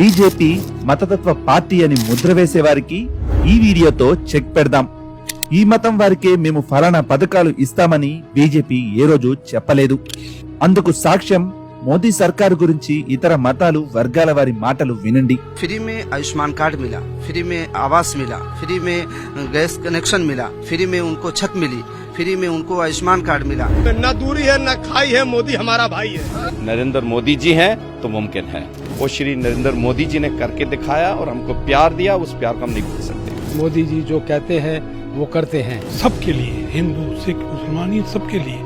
BJP మతతత్వ party అని ముద్ర వేసే వారికి ఈ వీడియోతో చెక్ పెడదాం. ఈ మతం వారికే మేము ఫలానా పథకాలు ఇస్తామని బీజేపీ ఏ రోజు చెప్పలేదు. అందుకు సాక్ష్యం మోదీ సర్కారు గురించి ఇతర మతాలు వర్గాల వారి మాటలు వినండి फ्री में आयुष्मान कार्ड मिला फ्री में आवास मिला फ्री में गैस कनेक्शन मिला फ्री में उनको छत मिली फ्री में उनको आयुष्मान कार्ड मिला न दूरी है न खाई है मोदी हमारा भाई है नरेंद्र मोदी जी हैं तो मुमकिन है वो श्री नरेंद्र मोदी जी ने करके दिखाया और हमको प्यार दिया उस प्यार को हम नहीं भूल सकते मोदी जी जो कहते हैं वो करते हैं सबके लिए हिंदू सिख मुसलमान इन सबके लिए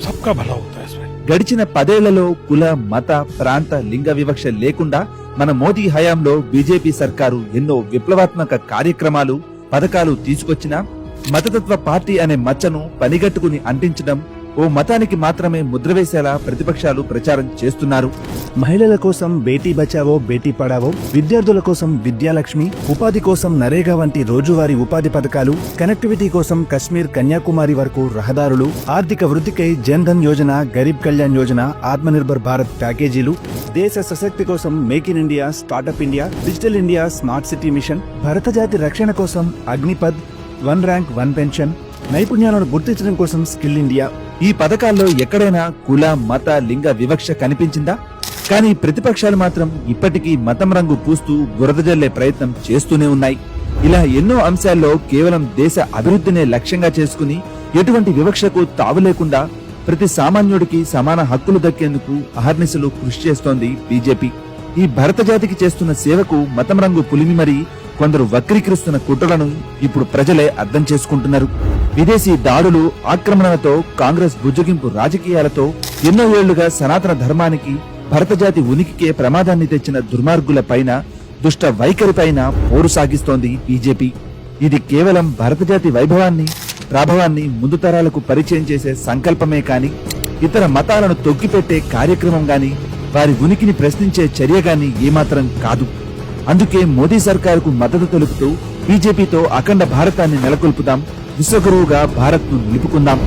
सबका भला होता है इसमें గడిచిన పదేళ్ళలో కుల మత ప్రాంత లింగ వివక్ష లేకుండా మన మోదీ హయాంలో బీజేపీ సర్కారు ఎన్నో విప్లవాత్మక కార్యక్రమాలు పథకాలు తీసుకొచ్చినా మతతత్వ పార్టీ అనే మచ్చను పనిగట్టుకుని అంటించడం ఓ మతానికి మాత్రమే ముద్ర వేసేలా ప్రతిపక్షాలు ప్రచారం చేస్తున్నారు. మహిళల కోసం బేటీ బచావో బేటీ పడావో విద్యార్థుల కోసం విద్యాలక్ష్మి ఉపాధి కోసం నరేగా వంటి రోజువారీ ఉపాధి పథకాలు కనెక్టివిటీ కోసం కశ్మీర్ కన్యాకుమారి వరకు రహదారులు ఆర్థిక వృద్ధికై జన్ధన్ యోజన గరీబ్ కళ్యాణ్ యోజన ఆత్మనిర్భర్ భారత్ ప్యాకేజీలు దేశ సశక్తి కోసం make in India startup India digital India smart city mission భరత జాతి రక్షణ కోసం Agnipath one rank one pension నైపుణ్యాలను గుర్తించడం కోసం స్కిల్ ఇండియా ఈ పథకాల్లో ఎక్కడైనా కుల మత లింగ వివక్ష కనిపించిందా? కానీ ప్రతిపక్షాలు మాత్రం ఇప్పటికీ మతం రంగు పూస్తూ బురద జల్లే ప్రయత్నం చేస్తూనే ఉన్నాయి. ఇలా ఎన్నో అంశాల్లో కేవలం దేశ అభివృద్ధినే లక్ష్యంగా చేసుకుని ఎటువంటి వివక్షకు తావు లేకుండా ప్రతి సామాన్యుడికి సమాన హక్కులు దక్కేందుకు అహర్నిశలు కృషి చేస్తోంది బీజేపీ. ఈ భరత జాతికి చేస్తున్న సేవకు మతం రంగు పులిమి మరి కొందరు వక్రీకరిస్తున్న కుట్రలను ఇప్పుడు ప్రజలే అర్థం చేసుకుంటున్నారు. విదేశీ దాడులు ఆక్రమణలతో కాంగ్రెస్ బుజ్జగింపు రాజకీయాలతో ఎన్నో ఏళ్ళుగా సనాతన ధర్మానికి భరతజాతి ఉనికికే ప్రమాదాన్ని తెచ్చిన దుర్మార్గుల పైన దుష్ట వైఖరి పైన పోరు సాగిస్తోంది బీజేపీ. ఇది కేవలం భరత జాతి వైభవాన్ని ప్రాభవాన్ని ముందు తరాలకు పరిచయం చేసే సంకల్పమే కాని ఇతర మతాలను తొక్కిపెట్టే కార్యక్రమం గాని వారి ఉనికిని ప్రశ్నించే చర్య గాని ఏమాత్రం కాదు. అందుకే మోదీ సర్కారుకు మద్దతు తెలుపుతూ బీజేపీతో అఖండ భారతాన్ని నెలకొల్పుదాం విశ్వగురువుగా భారత్ను నిలుపుకుందాం.